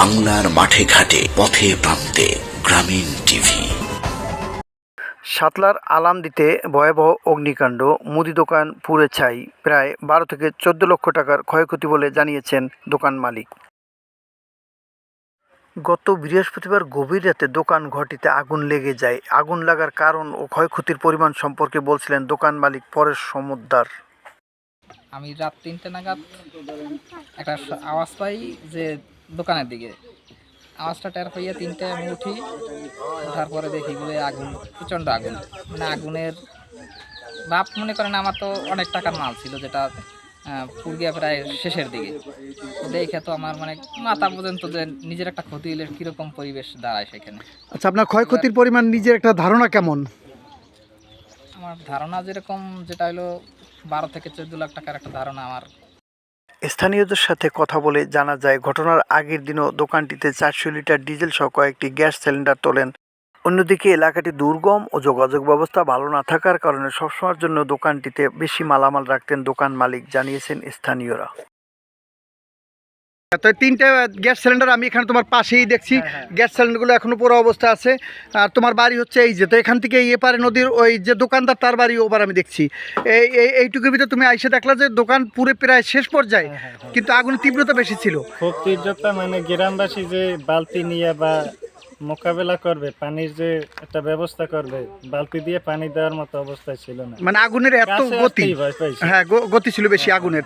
বাংলার মাঠে ঘাটে, পথে প্রান্তে গ্রামীণ টিভি। সাতলার আলাম দিতে ভয়াবহ অগ্নিকাণ্ড, মুদি দোকান পুড়ে ছাই, প্রায় বারো থেকে চোদ্দ লক্ষ টাকার ক্ষয়ক্ষতি বলে জানিয়েছেন দোকান মালিক। গত বৃহস্পতিবার গভীর রাতে দোকান ঘটিতে আগুন লেগে যায়। আগুন লাগার কারণ ও ক্ষয়ক্ষতির পরিমাণ সম্পর্কে বলছিলেন দোকান মালিক পরেশ সমুদ্দার। আমি রাত তিনটে নাগাদ একটা আওয়াজ পাই যে দোকানের দিকে। আওয়াজটা টের পাইয়া তিনটে আমি উঠি ওঠার পরে দেখি বলে আগুন প্রচণ্ড আগুন। মানে আগুনের ভাব মনে করেন আমার তো অনেক টাকার মাল ছিল যেটা পুরগিয়া প্রায় শেষের দিকে। দেখে তো আমার মানে মাথা পর্যন্ত যে নিজের একটা ক্ষতি হলে কীরকম পরিবেশ দাঁড়ায় সেখানে। আচ্ছা আপনার ক্ষয়ক্ষতির পরিমাণ নিজের একটা ধারণা কেমন? আমার ধারণা যেরকম যেটা হলো বারো থেকে চোদ্দ লাখ টাকার একটা ধারণা আমার। স্থানীয়দের সাথে কথা বলে জানা যায়, ঘটনার আগের দিনও দোকানটিতে চারশো লিটার ডিজেল সহ কয়েকটি গ্যাস সিলিন্ডার তোলেন। অন্যদিকে এলাকাটি দুর্গম ও যোগাযোগ ব্যবস্থা ভালো না থাকার কারণে সবসময়ের জন্য দোকানটিতে বেশি মালামাল রাখতেন দোকান মালিক, জানিয়েছেন স্থানীয়রা। তো তিনটে গ্যাস সিলিন্ডার আমি এখানে তোমার পাশেই দেখছি। গ্যাস সিলিন্ডারগুলো এখনও পুরো অবস্থা আছে। আর তোমার বাড়ি হচ্ছে এই যে তো এখান থেকে এপারে নদীর ওই যে দোকানদার তার বাড়ি ওবার আমি দেখছি। এই এই এইটুকুর ভিতরে তুমি আইসে দেখলা যে দোকান পুরো প্রায় শেষ পর্যায়ে কিন্তু আগুনের তীব্রতা বেশি ছিল। খুব তীব্রতা মানে গ্রামবাসী যে বালতি নিয়ে বা মোকাবেলা করবে পানির যে একটা ব্যবস্থা করবে বালতি দিয়ে পানি দেওয়ার মতো অবস্থায় ছিল না। মানে আগুনের এত গতি। হ্যাঁ গতি ছিল বেশি আগুনের।